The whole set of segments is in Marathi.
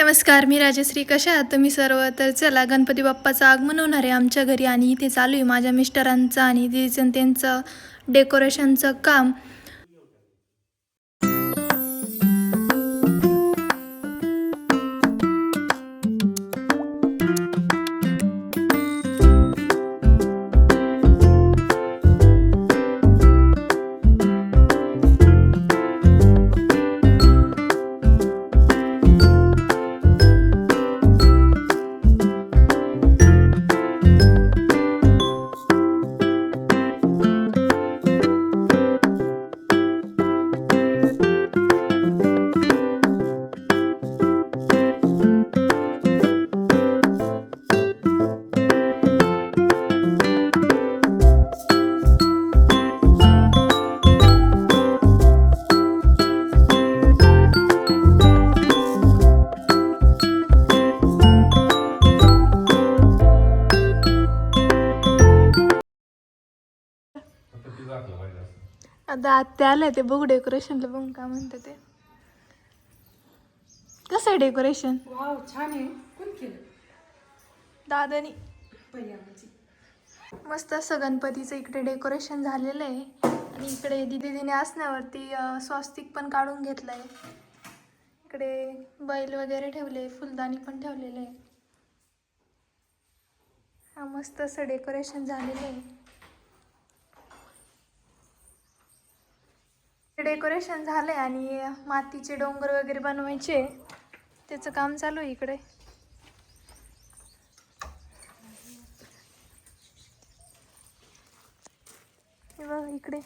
नमस्कार मी राजश्री. कशा आहात तुम्ही सर्व? तर चला गणपती बाप्पाचं आगमन होणार आहे आमच्या घरी आणि इथे चालू आहे माझ्या मिस्टरांचं आणि दिदीचं त्यांचं डेकोरेशनचं काम. आता आत्या आलं ते बघू डेकोरेशनला बघून का म्हणतं ते. कसं आहे डेकोरेशन वाव छान आहे. कोण केलं? दादानी. मस्त असं गणपतीचं इकडे डेकोरेशन झालेलं आहे. आणि इकडे दिदीने असण्यावरती स्वास्तिक पण काढून घेतलं आहे इकडे बैल वगैरे ठेवले फुलदाणी पण ठेवलेले. आहे हा मस्त असं डेकोरेशन झालेलं आहे. डेकोरेशन झालंय आणि मातीचे डोंगर वगैरे बनवायचे. त्याचं काम चालू आहे इकडे. हे बघ इकडे.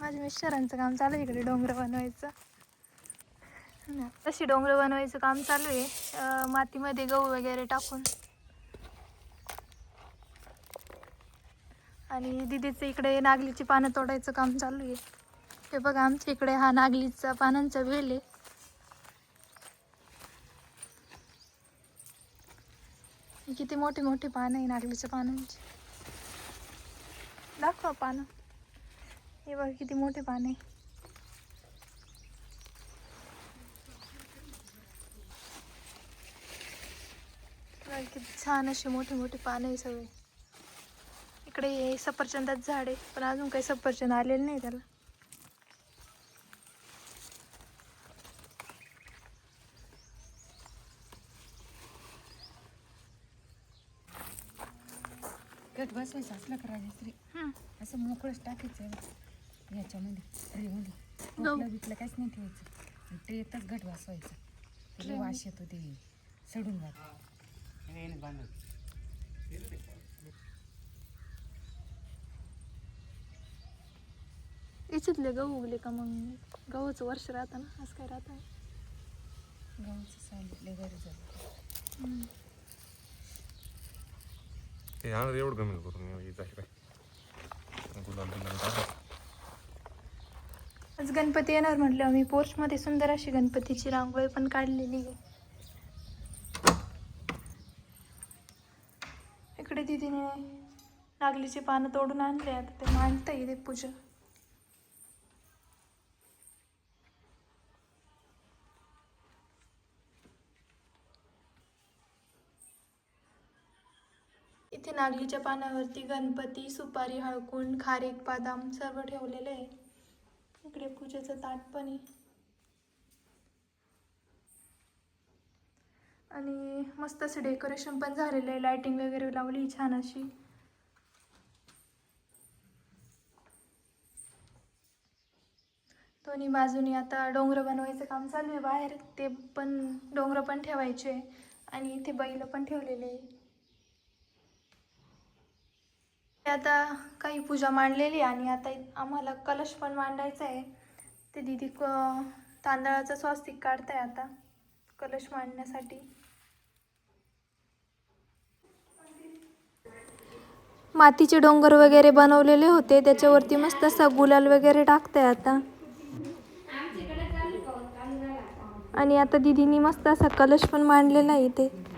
माझ्या मिस्टरांचं काम चालू आहे इकडे डोंगर बनवायचं. तशी डोंगर बनवायचं काम चालू आहे. मातीमध्ये गहू वगैरे टाकून. आणि दिदीचं इकडे नागलीची पानं तोडायचं काम चालू आहे. हे बघा आमच्या इकडे हा नागलीचा पानांचा वेल आहे. हे किती मोठी मोठी पानं आहे नागलीच्या पानांची. दाखवा पानं. हे बघा किती मोठे पानं आहे. किती छान असे मोठे मोठे पानं आहे सगळे. इकडे हे सफरचंदाचं झाड आहे पण अजून काही सफरचंद आलेलं नाही त्याला. गट बसवायचं असलं का राजश्री. असं मोकळंच टाकायचं आहे. याच्यामध्ये ट्रेमध्ये बिकलं काहीच नाही ठेवायचं. ते येतच घट बसवायचं. त्याला वास येतो ते सडून जातं. याच्यातले गहू उगले का मग? गव्हाचं वर्ष राहतं ना असं काय राहतं? गव्हाचं सांगितले घरी जातं ते आणलं एवढं कमी करून यायचं आहे काय? गुलाब बिलाब टाका. आज गणपती येणार म्हटलं आम्ही पोर्चमध्ये सुंदर अशी गणपतीची रांगोळी पण काढलेली आहे. इकडे दिदीने नागलीचे पानं तोडून आणले आता ते मांडता येते पूजा. इथे नागलीच्या पानावरती गणपती सुपारी हळकुंड खारीक बदाम सर्व ठेवलेले आहे. इकडे पूजेचं ताट पण आहे. आणि मस्त असं डेकोरेशन पण झालेलं आहे. लायटिंग वगैरे लावली छान अशी. दोन्ही बाजूनी आता डोंगर बनवायचं काम चालू आहे. बाहेर ते पण डोंगर पण ठेवायचे आणि इथे बैल पण ठेवलेले आहे ते आता काही पूजा मांडलेली आहे आणि आता आम्हाला कलश पण मांडायचा आहे. ते दिदी क- तांदळाचं काढत काढताय आता कलश मांडण्यासाठी. मातीचे डोंगर वगैरे बनवलेले होते त्याच्यावरती मस्त असा गुलाल वगैरे टाकताय आता. आणि आता दिदीनी मस्त असा कलश पण मांडलेला आहे इथे.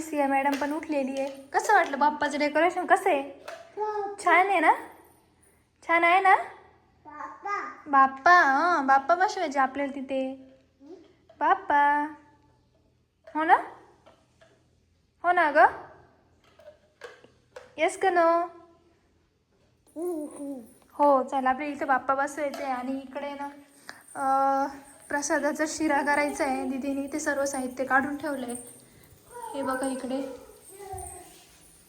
सिया मॅडम पण उठलेली आहे. कसं वाटलं बाप्पाचं डेकोरेशन कसं आहे? छान आहे ना? छान आहे ना? बाप्पा. हां बाप्पा बसवायचे आपल्याला तिथे. बाप्पा. हो ना? हो ना ग? येस का नो हो चला आपल्या इथे बाप्पा बसवायचे आणि इकडे ना प्रसादाचा शिरा करायचा आहे. दिदीने ते सर्व साहित्य काढून ठेवलं आहे हे बघा इकडे.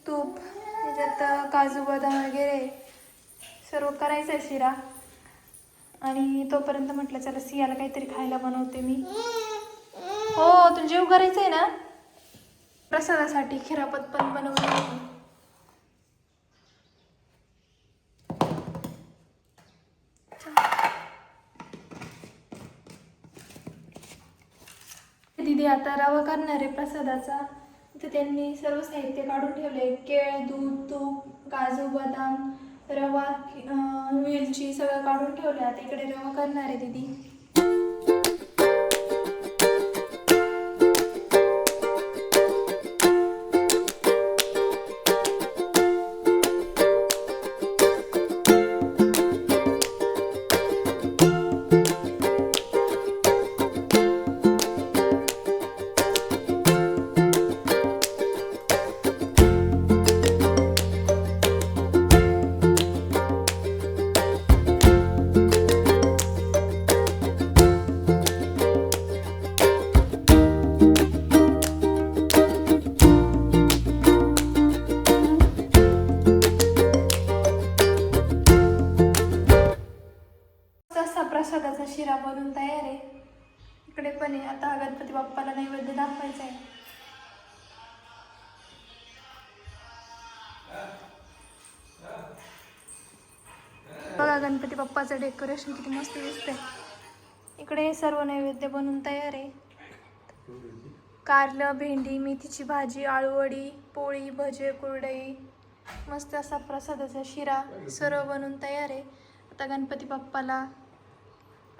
तूप त्याच्यात काजू बदाम वगैरे सर्व करायचं आहे शिरा. आणि तोपर्यंत म्हटलं चला सियाला काहीतरी खायला बनवते मी. हो तुला जेव करायचं आहे ना? प्रसादासाठी खिरापत पण बनवली आहे. आता रवा करणार आहे प्रसादाचा. तर त्यांनी सर्व साहित्य काढून ठेवले. केळ दूध तूप काजू बदाम रवा वेलची सगळं काढून ठेवलं. आता इकडे रवा करणार आहे दीदी. प्रसादाचा शिरा बनवून तयार आहे. इकडे पण आहे. आता हा गणपती बाप्पाला नैवेद्य दाखवायचा आहे. बघा गणपती बाप्पाचं डेकोरेशन किती मस्त दिसतंय. इकडे सर्व नैवेद्य बनवून तयार आहे. कारलं भेंडी मेथीची भाजी आळूवडी पोळी भजे कुरडई. मस्त असा प्रसादाचा शिरा सर्व बनवून तयार आहे. आता गणपती बाप्पाला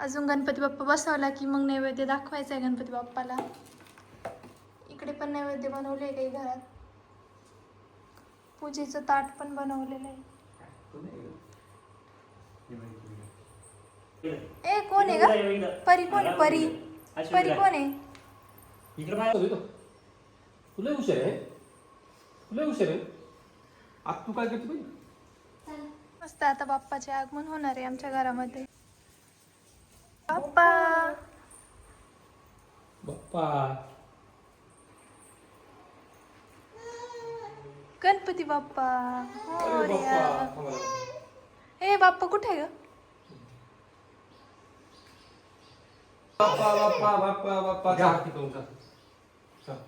अजून गणपती बाप्पा बसवला की मग नैवेद्य दाखवायचा आहे गणपती बाप्पाला. इकडे पण नैवेद्य बनवले काही घरात. पूजेचं ताट पण बनवलेलं आहे. ए कोण आहे का परी कोण आहे? परी. परी कोण आहे? तुला हुशार आहे. तुला हुशार आहे. आता तू काय करते मस्त आता बाप्पाचे आगमन होणार आहे आमच्या घरामध्ये. बाप्पा बाप्पा गणपती बाप्पा अरे मोरया. बाप्पा थांबा ना. ए बाप्पा कुठे आहे ग बाप्पा बाप्पा बाप्पा बाप्पा जा की तुमचा चल.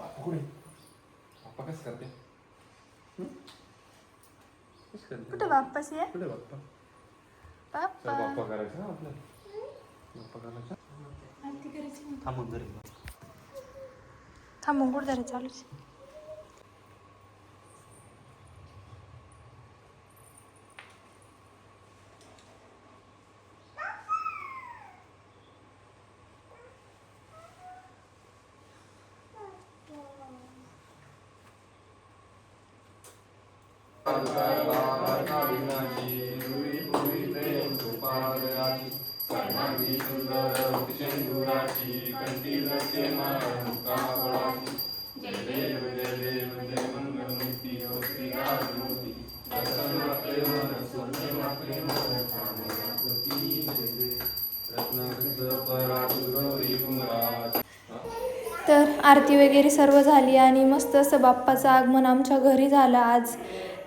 बाप्पा कुठे बाप्पा कसं करते हं? कसं करते कुठे बाप्पाशी आहे कुठे बाप्पा? बाप्पा. बाप्पा करायचं ना आपलं बाप्पा करायचं. आरती करायची. ना. थांबून जरी. थांबून कुठं जरा चालूच तर आरती वगैरे सर्व झाली आणि मस्त असं बाप्पाचं आगमन आमच्या घरी झालं आज.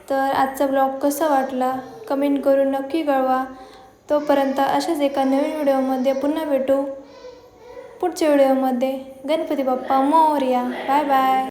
तर आजचा ब्लॉग कसा वाटला? कमेंट करून नक्की कळवा. तोपर्यंत अशाच एका नवीन व्हिडिओमध्ये पुन्हा भेटू. पुढच्या व्हिडिओमध्ये गणपती बाप्पा मोरया. Bye bye.